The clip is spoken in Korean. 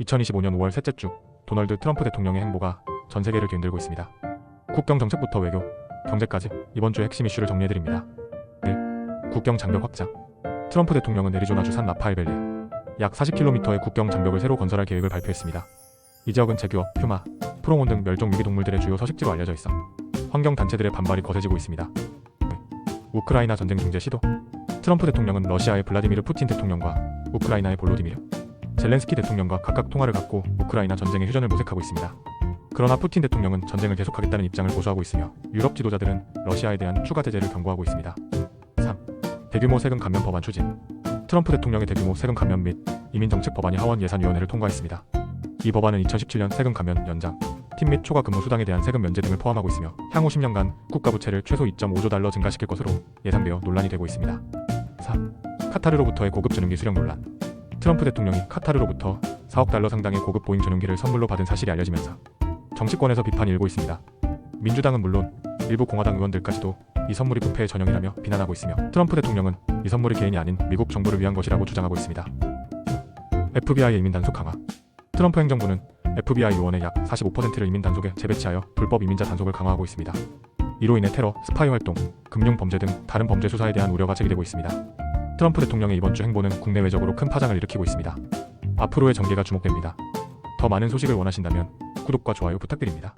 2025년 5월 셋째 주 도널드 트럼프 대통령의 행보가 전 세계를 뒤흔들고 있습니다. 국경 정책부터 외교, 경제까지 이번 주 핵심 이슈를 정리해드립니다. 1. 국경 장벽 확장. 트럼프 대통령은 애리조나주 산 라파엘밸리에 약 40km의 국경 장벽을 새로 건설할 계획을 발표했습니다. 이 지역은 제규어, 퓨마, 프롱온 등 멸종 유기동물들의 주요 서식지로 알려져 있어 환경 단체들의 반발이 거세지고 있습니다. 우크라이나 전쟁 중재 시도. 트럼프 대통령은 러시아의 블라디미르 푸틴 대통령과 우크라이나의 볼로디미르 젤렌스키 대통령과 각각 통화를 갖고 우크라이나 전쟁의 휴전을 모색하고 있습니다. 그러나 푸틴 대통령은 전쟁을 계속하겠다는 입장을 고수하고 있으며 유럽 지도자들은 러시아에 대한 추가 제재를 경고하고 있습니다. 3. 대규모 세금 감면 법안 추진. 트럼프 대통령의 대규모 세금 감면 및 이민 정책 법안이 하원 예산위원회를 통과했습니다. 이 법안은 2017년 세금 감면 연장, 팀 및 초과 근무 수당에 대한 세금 면제 등을 포함하고 있으며 향후 10년간 국가 부채를 최소 2.5조 달러 증가시킬 것으로 예상되어 논란이 되고 있습니다. 4. 카타르로부터의 고급 전용기 수령 논란. 트럼프 대통령이 카타르로부터 4억 달러 상당의 고급 보잉 전용기를 선물로 받은 사실이 알려지면서 정치권에서 비판이 일고 있습니다. 민주당은 물론 일부 공화당 의원들까지도 이 선물이 부패의 전형이라며 비난하고 있으며 트럼프 대통령은 이 선물이 개인이 아닌 미국 정부를 위한 것이라고 주장하고 있습니다. FBI 이민 단속 강화. 트럼프 행정부는 FBI 요원의 약 45%를 이민 단속에 재배치하여 불법 이민자 단속을 강화하고 있습니다. 이로 인해 테러, 스파이 활동, 금융 범죄 등 다른 범죄 수사에 대한 우려가 제기되고 있습니다. 트럼프 대통령의 이번 주 행보는 국내외적으로 큰 파장을 일으키고 있습니다. 앞으로의 전개가 주목됩니다. 더 많은 소식을 원하신다면 구독과 좋아요 부탁드립니다.